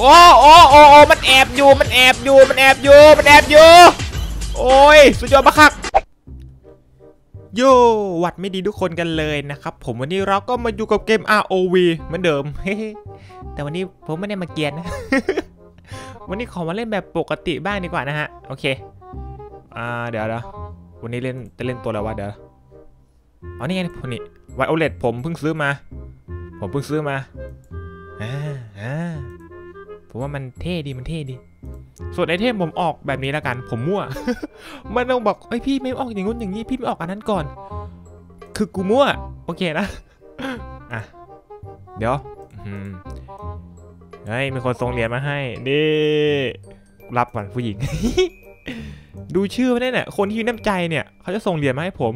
โอ้โอ้โอ้โอ้มันแอบอยู่ มันแอบอยู่ มันแอบอยู่ มันแอบอยู่ โอ้ย สุดยอดมากครับโย่หวัดไม่ดีทุกคนกันเลยนะครับ ผมวันนี้เราก็มาอยู่กับเกม ROV เหมือนเดิม แต่วันนี้ผมไม่ได้มาเกียนนะ วันนี้ขอมาเล่นแบบปกติบ้างดีกว่านะฮะ โอเค อ่า เดี๋ยวเดี๋ยววันนี้เล่นจะเล่นตัวอะไรวะเดี๋ยวอ๋อนี่ไงคนนี้ไวโอเลตผมเพิ่งซื้อมา ผมเพิ่งซื้อมา อ่า อ่า ผมว่ามันเท่ดีมันเท่ดี ส่วนไอเทมผมออกแบบนี้แล้วกัน ผมมั่ว มันต้องบอกเอ้ยพี่ไม่ออกอย่างงู้นอย่างนี้พี่ไม่ออกอันนั้นก่อน คือกูมั่ว โอเคนะ อะ เดี๋ยวอืมเฮ้ยมีคนส่งเหรียญมาให้นี่รับก่อนผู้หญิง ดูชื่อมันได้เนี่ยคนที่มีน้ำใจเนี่ย เขาจะส่งเหรียญมาให้ผม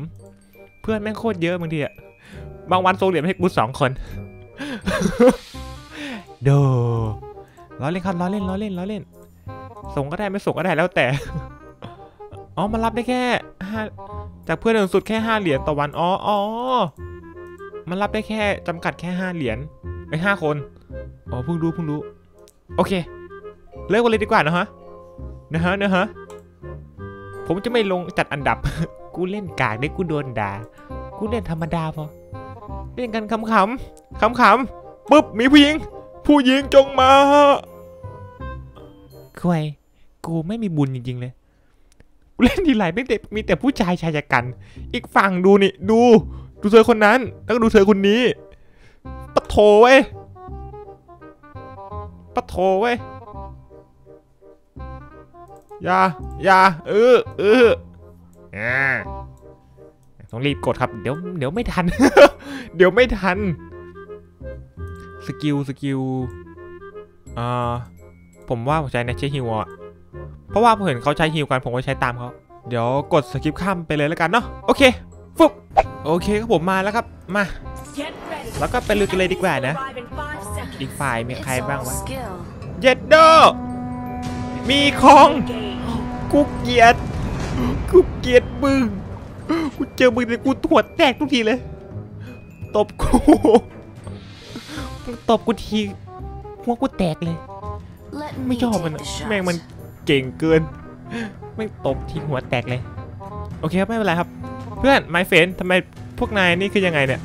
เพื่อนแม่งโคตรเยอะบางทีอะบางวันส่งเหรียญให้กูสองคน โด ล้อเล่นครับล้อเล่นล้อเล่นล้อเล่น ส่งก็ได้ไม่ส่งก็ได้แล้วแต่ อ๋อมันรับได้แค่ห้าจากเพื่อนหนึ่งสุดแค่ห้าเหรียญต่อวัน อ๋ออ๋อมันรับได้แค่จำกัดแค่ห้าเหรียญไอ้ห้าคน อ๋อเพิ่งรู้เพิ่งรู้ โอเค เลิกกันเลยดีกว่านะฮะ นะฮะนะฮะ ผมจะไม่ลงจัดอันดับ กูเล่นกากได้กูโดนด่า กูเล่นธรรมดาพอ เล่นกันขำๆขำๆปุ๊บมีผู้หญิง ผู้หญิงจงมาควยกูไม่มีบุญจริง ๆ เลยเล่นทีไรไม่แต่มีแต่ผู้ชายชายกัน อีกฝั่งดูนี่ดู ดูเธอคนนั้น แล้วก็ดูเธอคนนี้ปะโถเว้ยปะโถเว้ยอย่าอย่าเออเออต้องรีบกดครับ เดี๋ยวเดี๋ยวไม่ทัน เดี๋ยวไม่ทัน สกิลสกิลอ่าผมว่าผมใช้ในใช้ฮิวอะเพราะว่าผมเห็นเขาใช้ฮิวกันผมก็ใช้ตามเขาเดี๋ยวกดสกิปข้ามไปเลยแล้วกันเนาะโอเคฟึบโอเคครับผมมาแล้วครับมา แล้วก็ไปลุยกันเลยดีกว่านะ อีกฝ่ายมีใครบ้างวะเย็ดโดมีของกูเกียดกูเกียดมึงกูเจอมึงแต่กูหัวแตกทุกทีเลย ตบกู ตบกูทีหัวกูแตกเลย ไม่ชอบมันอะแม่งมันเก่งเกิน ไม่งตบทีหัวแตกเลย โอเคครับไม่เป็นไรครับ เพื่อนไมเฟนทำไมพวกนายนี่คือยังไงเนี่ย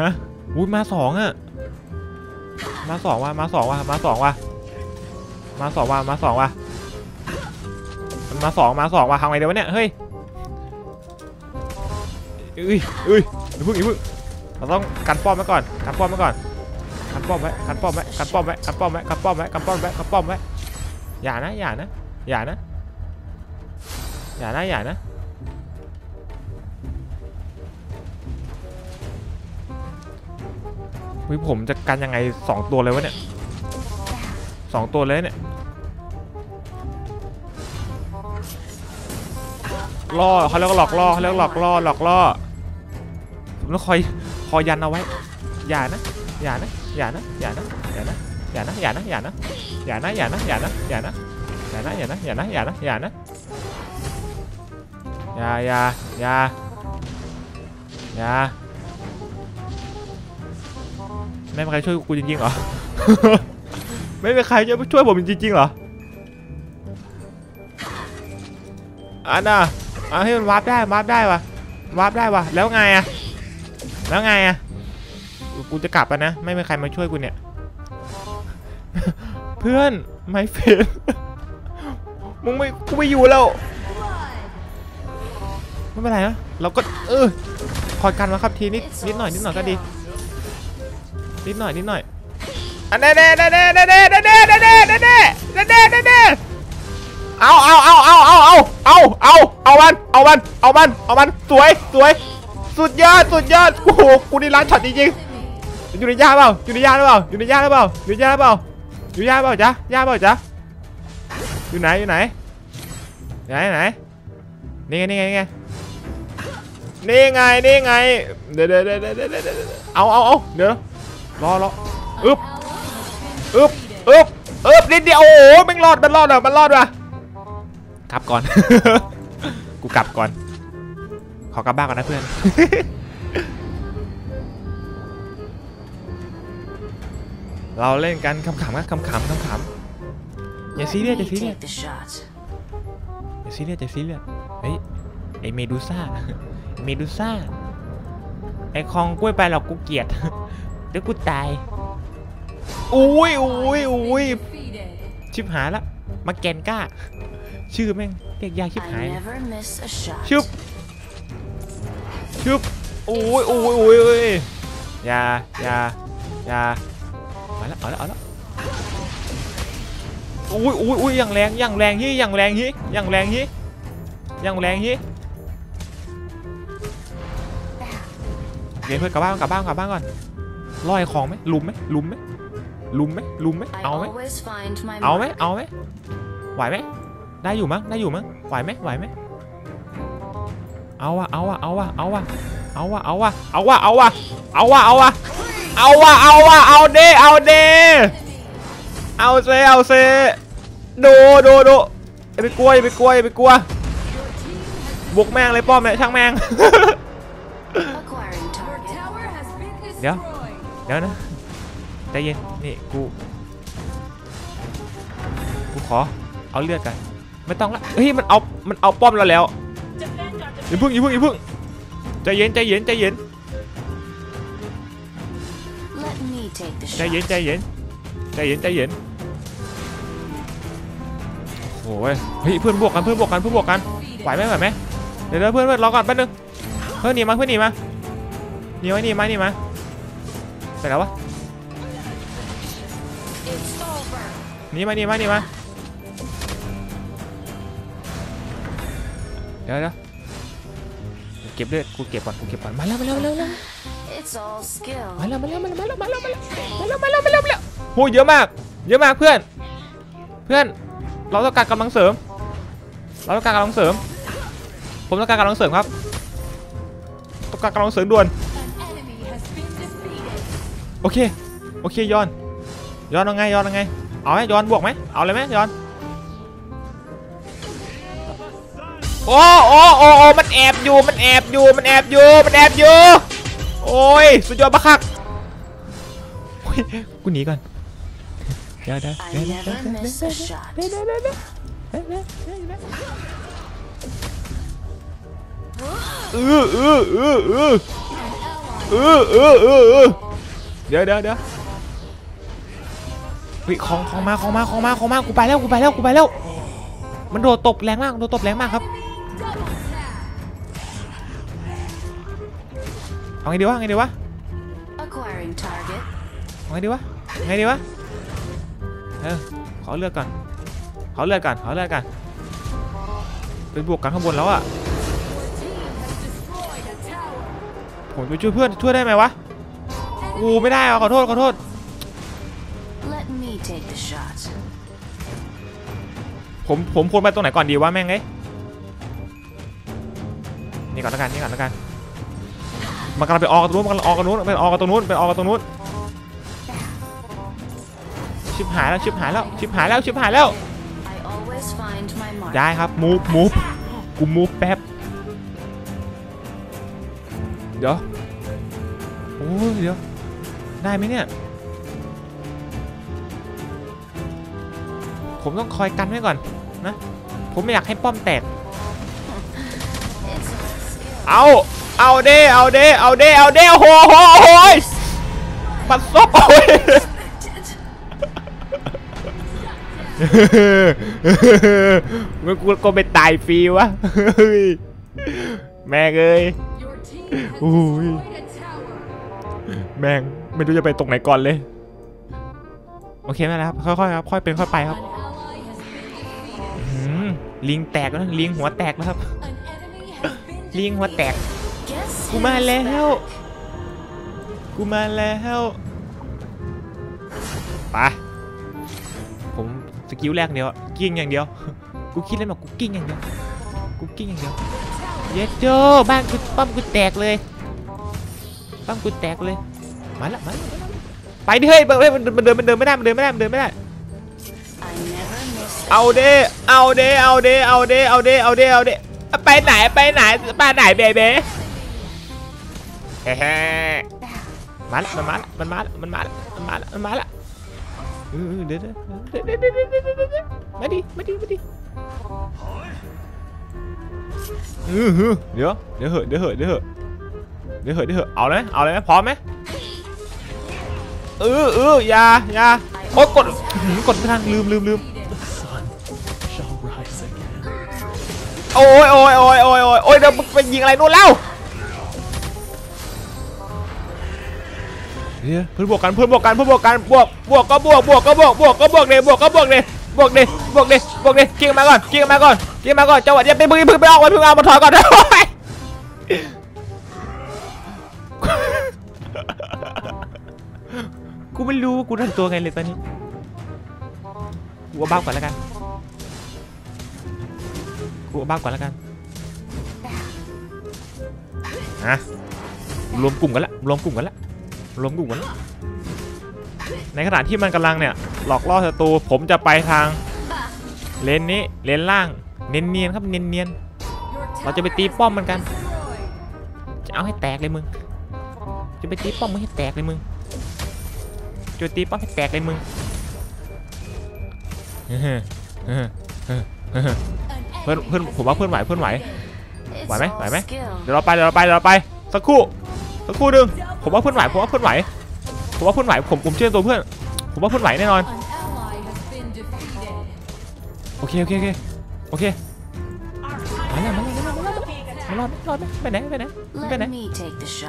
ฮะอุ้ยมาสองอะมาสองว่ะมาสองว่ะมาสองว่ะมาสองว่ะมาสองว่ะมันมาสองมาสองว่ะทำไงเดี๋ยววะเนี่ยเฮ้ยเอ้ยเอ้ยอย่าเพึ่งอย่าเพึ่ง เราต้องกันป้อมไว้ก่อนกันป้อมไว้ก่อนกันป้อมไว้กันป้อมไว้กันป้อมไว้กันป้อมไว้กันป้อมไว้กันป้อมไว้กันป้อมไว้อย่านะอย่านะอย่านะอย่านะอย่านะวิผมจะกันยังไงสองตัวเลยวะเนี่ยสองตัวเลยเนี่ยล่อเขาเรียกหลอกล่อเขาเรียกว่าหลอกล่อหลอกล่อผมต้องคอย อยันเอาไว้ อย่านะ อย่านะ อย่านะ อย่านะ อย่านะ อย่านะ อย่านะ อย่านะ อย่านะ อย่านะ อย่านะ อย่านะ อย่านะ อย่านะ อย่านะ อย่านะ อย่านะ อย่า อย่า อย่า อย่า ไม่มีใครช่วยกูจริงๆเหรอ ไม่มีใครจะช่วยผมจริงๆเหรออันน่ะอะให้มันวาร์ปได้วาร์ปได้วะวาร์ปได้วะแล้วไงอะ แล้วไงอะกูจะกลับแล้วนะ ไม่มีใครมาช่วยกูเนี่ย เพื่อนไม่เฟนมึงไม่กูไม่อยู่แล้วไม่เป็นไรนะ เราก็เออคอยกันมาครับทีนิดนิดหน่อยนิดหน่อยก็ดี นิดหน่อยนิดหน่อยอันเน่เน่เน่เน่เน่เน่เน่เน่เน่เน่เน่เน่เน่เน่เน่เน่เอาเอาเอาเอาเอาเอาเอาเอาเอามันเอามันเอามันเอามันสวยสวย สุดยอดสุดยอดโอ้โหกูนี่ร้านช็อตจริงๆอยู่ในย่าเปล่าอยู่ในย่าหรือเปล่าอยู่ในย่าหรือเปล่าอยู่ในย่าหรือเปล่าอยู่ย่าเปล่าจ๊ะย่าเปล่าจ๊ะอยู่ไหนอยู่ไหนไหนไหนนี่ไงนี่ไงนี่ไงนี่ไงนี่ไงเดี๋ยวเดี๋ยวเดี๋ยวเดี๋ยวเอาเอาเอาเดี๋ยวรอรออึ๊บอึ๊บอึ๊บอึ๊บนิดเดียวโอ้โหมันรอดมันรอดอะมันรอดว่ะกลับก่อน กูกลับก่อน ขอกลับบ้านก่อนนะเพื่อนโเราเล่นกันขำๆครับขำๆขำๆอย่าซีเรียสอย่าซีเรียส Take the shot. อย่าซีเรียสอย่าซีเรียสเฮ้ยไอเมดูซ่าเมดูซ่าไอคองกล้วยไปหรอกกูเกลียดเดี๋ยวกูตายอุ้ยอุ้ยอุ้ยชิบหายละมาแกนก้า ชื่อแม่งเรียกยากชิบหาย I never miss a shot. ชึบ ชึบโอ้ยโอ้ยโอ้ยโอ้ยอย่าอย่าอย่ามาแล้วเอาแล้วเอาแล้วโอ้ยโอ้ยโอ้ยอย่างแรงอย่างแรงฮีอย่างแรงฮีอย่างแรงฮีอย่างแรงฮีเดี๋ยวเพื่อนกลับบ้านกลับบ้านกลับบ้านก่อนลอยของไหมลุมไหมลุมไหมลุมไหมลุมไหม I เอาไหม always find my เอาไหม mark. เอาไหมไหวไหมได้อยู่มั้งได้อยู่มั้งไหวไหมไหวไหม เอาวะเอาวะเอาวะเอาวะเอาวะเอาวะเอาวะเอาวะเอาวะเอาวะเอาวะเอาวะเอาเดเอาเดเอาเซเอาเซโดโดโดอย่าไปกลัวอย่าไปกลัวอย่าไปกลัวบุกแม่งเลยป้อมเนี่ยช่างแม่ง Acquiring target. Tower has been Yeah. destroyed. เดี๋ยวนะใจเย็นนี่กูกูขอเอาเลือดกัน ไม่ต้องละเฮ้ยมันเอามันเอาป้อมเราแล้ว อย่าเพึ่งอย่าเพึ่งอย่าเพึ่งใจเย็นใจเย็นใจเย็น Let me take the ใจ shot. เย็นใจเย็นใจเย็นใจเย็นโอ้ยเฮ้ยเพื่อนบวกกันเพื่อนบวกกันเพื่อนบวกกันไหวไหมไหวไหมเดี๋ยวเดี๋ยวเพื่อนเพื่อนรอก่อนแป๊บนึงเพื่อนหนีมาเพื่อนหนีมาหนีไว้หนีมาหนีมาไปแล้ววะ It's over. หนีมาหนีมาหนีมาเดี๋ยวเดี๋ยวเก็บเลือดกูเก็บก่อนกูเก็บก่อนมาแล้วมาแล้วมาแล้วมาแล้ว It's all skill. มาแล้วมาแล้วมาแล้วมาแล้วมาแล้วมาแล้วมาแล้วมาแล้วมาแล้วมาแล้วโหเยอะมาก เยอะมากเพื่อน เพื่อนเราต้องการกำลังเสริม เราต้องการกำลังเสริม ผมต้องการกำลังเสริมครับต้องการกำลังเสริมด่วน An enemy has been defeated. โอเคโอเคยอนยอนเอาไงยอนเอาไงเอาไหมยอนบวกไหมเอาเลยไหมยอน โอ้โอ้โอ้โอ้มันแอบอยู่ มันแอบอยู่ มันแอบอยู่ มันแอบอยู่ โอ้ย สุดยอดมากครับโอ้ยกูหนีก่อนเดี๋ยวเดี๋ยว I เดี๋ยวเดี๋ยว never miss a shot. เดี๋ยวเดี๋ยวเดี๋ยวเดี๋ยวเดี๋ยวเดี๋ยวเดี๋ยวเดี๋ยวเออเออเออเออเออเออเออเออเดี๋ยวเดี๋ยวเดี๋ยวเฮ้ยของของมาของมาของมาของมากูไปแล้วกูไปแล้วกูไปแล้วมันโดดตบแรงมากโดดตบแรงมากครับ เอาไงดีวะไงดีวะ Acquiring target. เอาไงดีวะไงดีวะเออขอเลือดก่อนขอเลือดก่อนขอเลือดก่อนไปบวกกันข้างบนแล้วอะ Destroyed a tower. ผมไปช่วยเพื่อนช่วยได้ไหมวะกูไม่ได้อะขอโทษขอโทษ Let me take the shot. ผมผมควรไปตรงไหนก่อนดีวะแม่งเอ้ยนี่ก่อนแล้วกันนี่ก่อนแล้วกัน มันกำลังไปออกกันตรงนู้นมันกำลังออกกันตรงนู้นไปออกกันตรงนู้นไปออกกันตรงนู้นชิบหายแล้วชิบหายแล้วชิบหายแล้วชิบหายแล้ว I always find my mark. ได้ครับมูฟมูฟกูมูฟแป๊บเดี๋ยวโอ้ยเดี๋ยวได้ไหมเนี่ยผมต้องคอยกันไว้ก่อนนะ ผมไม่อยากให้ป้อมแตก It's all skill. เอา เอาเด้เอาเด้เอาเด้เอาเด้โอ้โหโอ้โหโอ้โหยปัดซบโอ้ยมันกูก็ไปตายฟรีวะเฮ้ยแม่งเอ้ย Your team has Ui. destroyed a tower. แม่งไม่รู้จะไปตรงไหนก่อนเลย โอเคไม่เป็นไรครับ ค่อยๆครับ ค่อยเป็นค่อยไปครับ An ally has been defeated. อืมลิงแตกแล้วนะลิงหัวแตกแล้วครับ An enemy has been ลิงหัวแตก Guess กูมาแล้ว กูมาแล้วไปผมสกิลแรกเดียวกิ้งอย่างเดียว กูคิดเล่นบอกกูกิ้งอย่างเดียว กูกิ้งอย่างเดียว เย็ดโจบ้านกูป้อมกูแตกเลยป้อมกูแตกเลย มาละมาละไปดิเฮ้ยเฮ้ยมันเดินมันเดินไม่ได้มันเดินไม่ได้มันเดินไม่ได้ เอาเด้เอาเด้เอาเด้เอาเด้เอาเด้เอาเด้เอาเด้ไปไหนไปไหนไปไหนเบเบ้ เฮ้มาละมันมาละมันมาละมันมาละมันมาละมันมาละเดี๋ยวเดี๋ยวเดี๋ยวเดี๋ยวเดี๋ยวมาดิมาดิมาดิเดี๋ยวเดี๋ยวเหอะเดี๋ยวเหอะเดี๋ยวเหอะเดี๋ยวเหอะเดี๋ยวเหอะเอาเลยเอาเลยไหมพร้อมไหมเออเออยายาโอ้กดกดไม่ทันลืมลืมลืมโอ้ยโอ้ยโอ้ยโอ้ยโอ้ยโอ้ยเดี๋ยวไปยิงอะไรนู่นแล้ว เดี๋ยวเพื่อนบวกกันเพื่อนบวกกันเพื่อนบวกกันบวกบวกก็บวกบวกก็บวกบวกก็บวกเลยบวกก็บวกเลยบวกเลยบวกเลยบวกเลยกิ้งมาก่อนกิ้งมาก่อนกิ้งมาก่อนจังหวะเดียวไปพึ่งพึ่งไปออกไปพึ่งเอามาถอยก่อนโอ้ยกูไม่รู้ว่ากูทำตัวไงเลยตอนนี้กูเอาบ้าก่อนแล้วกันกูเอาบ้าก่อนแล้วกันอะรวมกลุ่มกันละรวมกลุ่มกันละ รวมกลุ่มกันในขณะที่มันกำลังเนี่ยหลอกล่อศัตรูผมจะไปทางเลนนี้เลนล่างเนียนๆครับเนียน Your เราจะไปตีป้อมมันกัน จะเอาให้แตกเลยมึง จะไปตีป้อมมึงให้แตกเลยมึงจะตีป้อมให้แตกเลยมึงเพื่อนเพื่อนผมว่าเพื่อนไหวเพื่อนไหว It's Why, mate? all Why, mate? skill. เดี๋ยวเราไปเดี๋ยวเราไปเดี๋ยวเราไปสักครู่สักครู่หนึ่ง ผมว่าเพื่อนไหวผมว่าเพื่อนไหวผมว่าเพื่อนไหวผมผมเชื่อตัวเพื่อน ผมว่าเพื่อนไหวแน่นอน โอเคโอเคโอเคโอเคมาแล้วมาแล้วมาแล้วมาแล้วมารอดไหมรอดไปไหนไปไหนไปไหน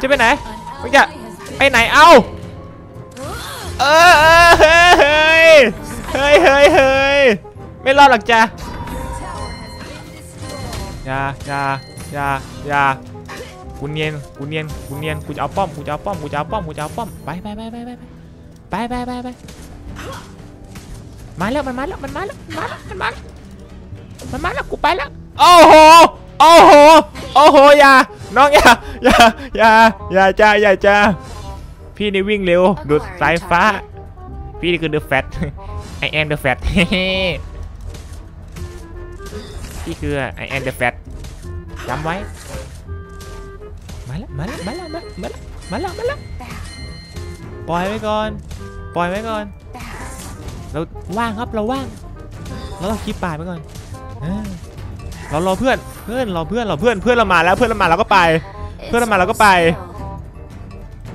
จะไปไหน An Ôi ally dạ. has been ไปไหนเอ้าเออเออเฮ้ยเฮ้ยเฮ้ยเฮ้ยไม่รอดหรอกจ้ะอย่าอย่าอย่าอย่า กูเนียนกูเนียนกูเนียนกูจะเอาป้อมกูจะเอาป้อมกูจะเอาป้อมกูจะเอาป้อมไปไปไปไปไปไปไปไปไปมาแล้วมันมาแล้วมันมาแล้วมันมาแล้วมันมาแล้วมันมาแล้วกูไปแล้วโอ้โหโอ้โหโอ้โหอย่าน้องอย่าอย่าอย่าอย่าจ้าอย่าจ้าพี่นี่วิ่งเร็วดูดสายฟ้า พี่นี่คือ the fat I am the fat พี่คือ I am the fat จำไว้ มาแล้วมาแล้วมาแล้วมาแล้วมาแล้วมาแล้วปล่อยไว้ก่อน ปล่อยไว้ก่อน เราว่างครับเราว่างเราต้องคีบป่าไปก่อนเรารอเพื่อนเพื่อนรอเพื่อนราเพื่อนเพื่อนเรามาแล้วเพื่อนเรามาเราก็ไป It's Put 'em out, all go by. skill.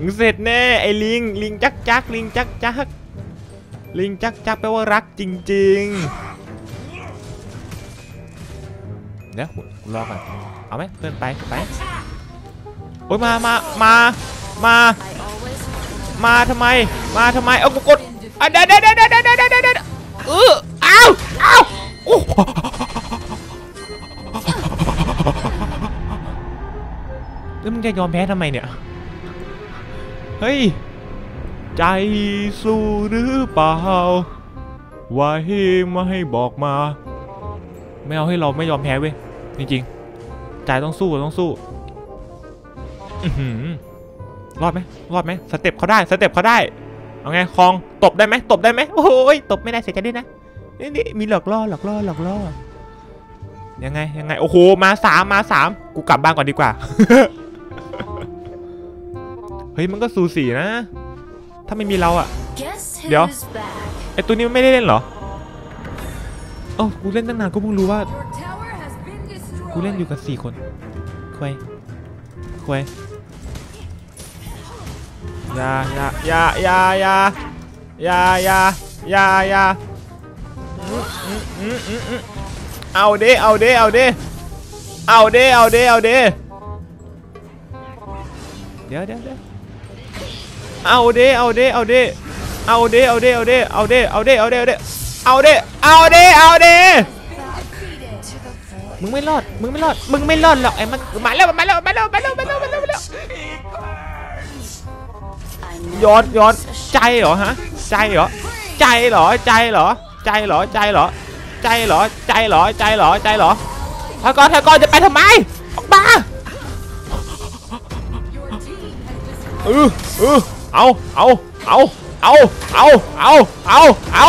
มึงเสร็จแน่ไอ้ลิงลิงจักจักลิงจักจักลิงจักจักแปลว่ารักจริงๆเดี๋ยวรอก่อนเอาไหมเพื่อนไปไป โอ้ยมามามามามาทำไม มาทำไม เอากูกดอะเดี๋ยวเดี๋ยวเดี๋ยวเดี๋ยวเดี๋ยวเดี๋ยวเดเอออ้าวอ้าวโอ้แล้วมึงจะยอมแพ้ทำไมเนี่ย เฮ้ย ใจสู้หรือเปล่าไว้ไม่ให้บอกมา ไม่เอาให้เราไม่ยอมแพ้เว้ย จริงๆ ใจต้องสู้ต้องสู้ รอดไหมรอดไหมสเต็ปเขาได้สเต็ปเขาได้เอาไงคลองตบได้ไหมตบได้ไหมโอ้ยตบไม่ได้เสียใจด้วยนะนี่นี่มีหลอกล่อหลอกล่อหลอกล่อยังไงยังไงโอ้โหมาสามมาสามกูกลับบ้านก่อนดีกว่าเฮ้ยมันก็สูสีนะ ถ้าไม่มีเราอะ guess Dạ. who's back. ไอตัวนี้มันไม่ได้เล่นเหรอเอ้ากูเล่นตั้งนานกูเพิ่งรู้ว่ากูเล่นอยู่กับสี่คนควยควย ยายายายายายายายายาเอาเด้เอาเด้เอาเด้เอาเด้เอาเด้เอาเด้เดี๋ยวเดี๋ยวเดี๋ยวเอาเด้เอาเด้เอาเด้เอาเด้เอาเด้เอาเด้เอาเด้เอาเด้เอาเด้เอาเด้เอาเด้เอาเด้เอาเด้มึงไม่รอด มึงไม่รอด มึงไม่รอดหรอกไอ้มันมาแล้วมาแล้วมาแล้วมาแล้วมาแล้วมาแล้ว ย้อนย้อนใจเหรอฮะ ใจเหรอ ใจเหรอ ใจเหรอ ใจเหรอ ใจเหรอ ใจเหรอ ใจเหรอ ใจเหรอ ใจเหรอทากรทากรจะไปทำไมออกมาเออเออเอาเอาเอาเอาเอาเอาเอาเอา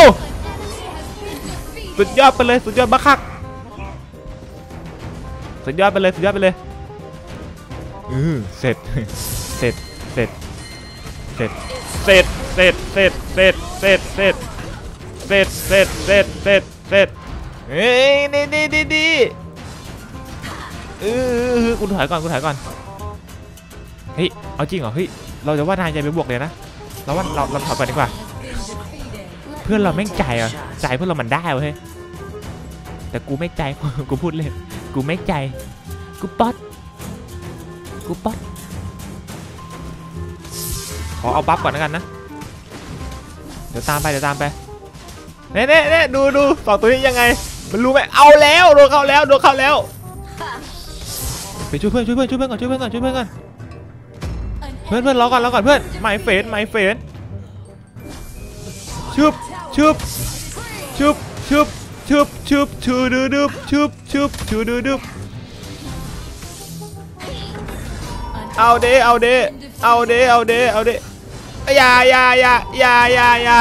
สุดยอดไปเลยสุดยอดบักคักสุดยอดไปเลยสุดยอดไปเลยเออเสร็จเสร็จ เสร็จเสร็จเสร็จเสร็จเสร็จเสร็จเสร็จเสร็จเสร็จเสร็จเสร็จเสร็จเฮ้ยดีดีดีดีเออกูถอยก่อนกูถอยก่อนเฮ้ยเอาจริงเหรอเฮ้ยเราจะว่านายใจไปบวกเลยนะเราว่าเราเราถอยก่อนดีกว่า เพื่อนเราแม่งใจอะใจเพื่อนเรามันได้เว้ยแต่กูไม่ใจกูพูดเลย กูไม่ใจ กูป๊อตกูป๊อต ขอเอาบัฟก่อนแล้วกันนะ เดี๋ยวตามไปเดี๋ยวตามไปเน่เน่เน่ดูดูสองตัวนี้ยังไง มันรู้ไหมเอาแล้วโดนเข้าแล้วโดนเข้าแล้วไปช่วยเพื่อนช่วยเพื่อนช่วยเพื่อนก่อนช่วยเพื่อนก่อนช่วยเพื่อนก่อนเพื่อนเพื่อนรอก่อนรอก่อนเพื่อนไม่เฟนไม่เฟนชึบชึบชึบชึบชึบชึบชือดื้อดึบชึบชึบชือดื้อดึบเอาเดเอาเดเอาเดเอาเดเอาเด อย่าอย่าอย่าอย่าอย่าอย่า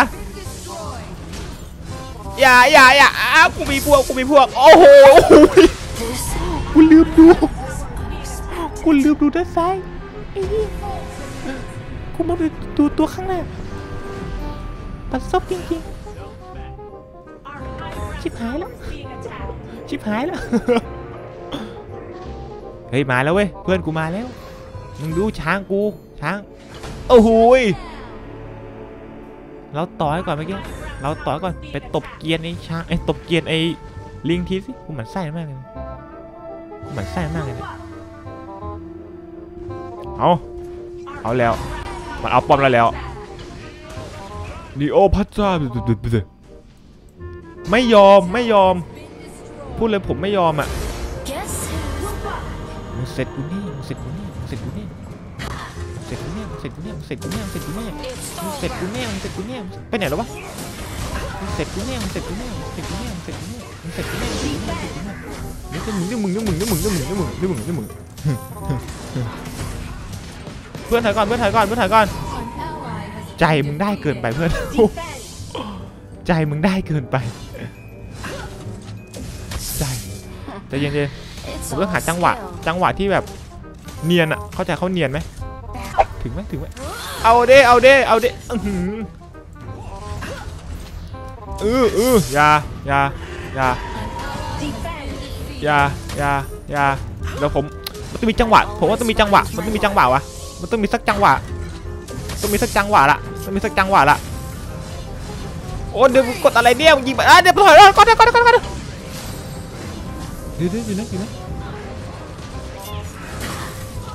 อย่าอย่าอย่าอ้าวกูมีพวกกูมีพวกโอ้โหกูลืมดูกูลืมดูด้านซ้ายกูมาดูดูตัวข้างหน้าปัดซบจริงๆ ชิบหายแล้ว ชิบหายแล้ว เฮ้ย มาแล้วเว้ย เพื่อนกูมาแล้ว มึงดูช้างกู ช้าง โอ้โห เราต่อให้ก่อนเมื่อกี้ เราต่อให้ก่อนไปตบเกียร์ไอ้ช้างไอ้ตบเกียร์ไอ้ลิงทีสิกูหมันไส้มากเลยหมันไส้มากเลยเอาเอาแล้ว มันเอาป้อมแล้วแล้วลีโอพัชชาไม่ยอมไม่ยอม พูดเลยผมไม่ยอมอะมึงเสร็จกูนี่มึงเสร็จกูนี่มึงเสร็จกูนี่ ร็จกูแน่งเสร็จกูแน่มงเสร็จกูแน่มงเสร็จกูแน่มงเสร็จกูแน่ไปไหนแล้ววะเสร็จกูแน่มงเสร็จกูแน่มงเสร็จกูแน่มงเสร็จกูแน่มงเสร็จกูแน่มึงเสร็จกูแน่มึงเสร็จกูแน่เนี่ยมึงเนี่ยมึงเนี่ยมึงเนี่ยมึงเนี่ยมึงเนี่ยมึงเนี่ยมึงเพื่อนถ่ายก่อนเพื่อนถ่ายก่อนเพื่อนถ่ายก่อนใจมึงได้เกินไปเพื่อนใจมึงได้เกินไปใจใจเย็นๆผมต้องหาจังหวะ จังหวะที่แบบเนียนอะเข้าใจเขาเนียนไหม ถึงไหมถึงไหมเอาเด้เอาเด้เอาเด้อื้อหือเออเอออย่าอย่าอย่าอย่าอย่าอย่าแล้วผมมันต้องมีจังหวะ ผมว่าต้องมีจังหวะ มันต้องมีจังหวะวะ มันต้องมีสักจังหวะ ต้องมีสักจังหวะละต้องมีสักจังหวะละโอ้เดี๋ยวกดอะไรเนี่ยยิงไปอะเดี๋ยวถอยแล้วก่อนเดี๋ยวก่อนเดี๋ยวก่อนเดี๋ยวเดี๋ยวเดี๋ยวอยู่นะอยู่นะ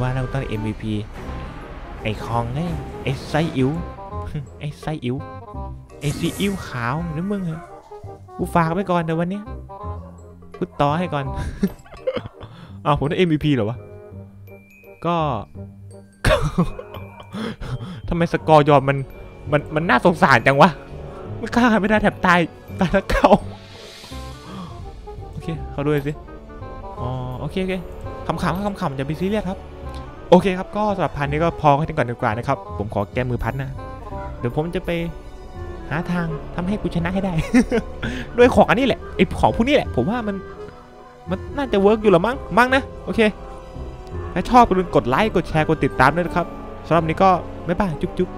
ว่าเราต้อง MVP ไอ้คองไงไอ้ไซอิ๋วไอ้ไซอิ๋วไอ้ซีอิ๋วขาวหรือมึงเหรอกูฝากไปก่อนเดี๋ยววันนี้กูต่อให้ก่อนอ้าวผมได้ MVP เหรอวะ ก็ทำไมสกอร์ยอมมันมันมันน่าสงสารจังวะไมันฆ่าใครไม่ได้แถบตายตายแล้วเก่าโอเคเขาด้วยสิอ๋อโอเคโอเคขำๆขำๆอย่าไปซีเรียสครับ โอเคครับก็สำหรับพันนี้ก็พอให้ได้ก่อนดีกว่านะครับ ผมขอแก้มือพันนะ เดี๋ยวผมจะไปหาทางทำให้กูชนะให้ได้ ด้วยของอันนี้แหละไอของพวกนี้แหละ ผมว่ามันมันน่าจะเวิร์กอยู่หรอมั้งมั้งนะโอเค ถ้าชอบก็ลืมกดไลค์กดแชร์กดติดตามด้วยนะครับสำหรับนี้ก็ไม่บ้าจุ๊บจุ๊บ